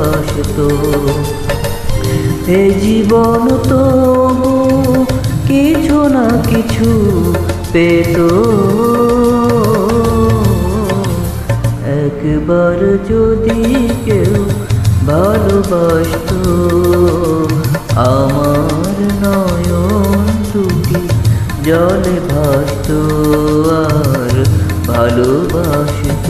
ভালোবাসত এ জীবন তবু কিছু না কিছু পেত। একবার যদি কেউ ভালোবাসত, আমার নয়ন দুটি জলে ভাসত আর ভালোবাসত।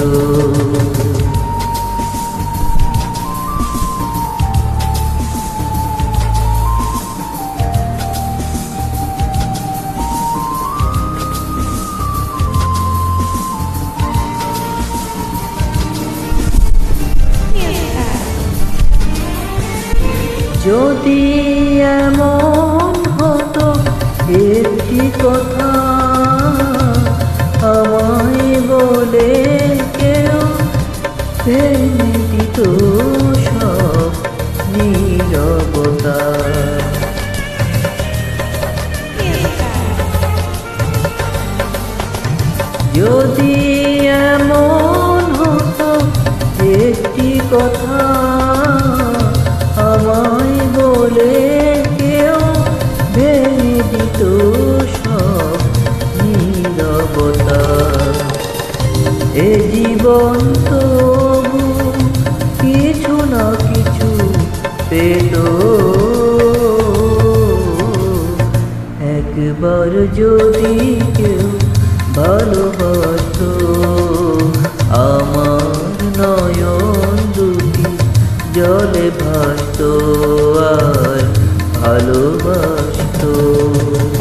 যদি এমন হতো, একটি কথা আমায় বলে কেউ ভেঙে দিত সব নীরবতা। যদি এমন হতো, একটি কথা সব নীরবতা। এ জীবন তবু কিছু না কিছু পেল। একবার যদি কেউ ভালোবাসত আমার নয়ন দুটি জলে ভাসত, আর ভালোবাসত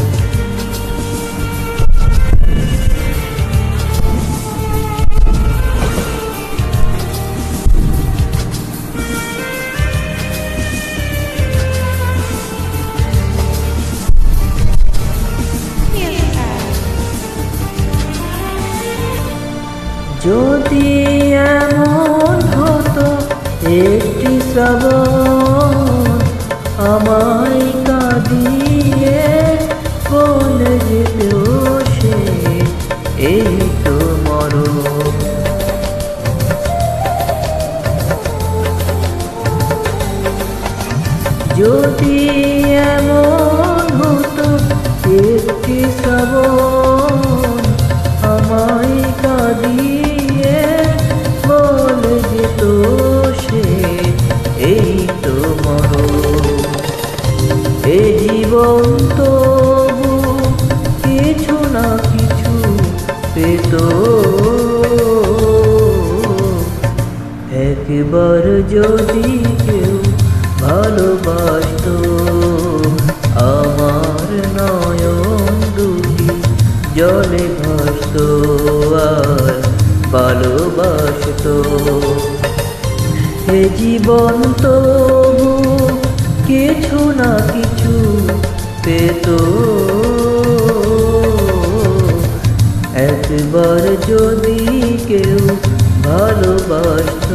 যদি এমন হতো একটি শ্রাবণ আমায় যদি এমন হতো, একটি শ্রাবণ আমায় কাঁদিয়ে বলে যেত সে, এই তো মরণ এ জীবন তবু কিছু না কিছু পেত। একবার যদি কেউ ভালোবাসত। আমার নয়ন দুটি জলে ভাসত আর ভালোবাসত। এ জীবন তবু কিছু না কিছু পেত। একবার যদি কেউ ভালোবাসত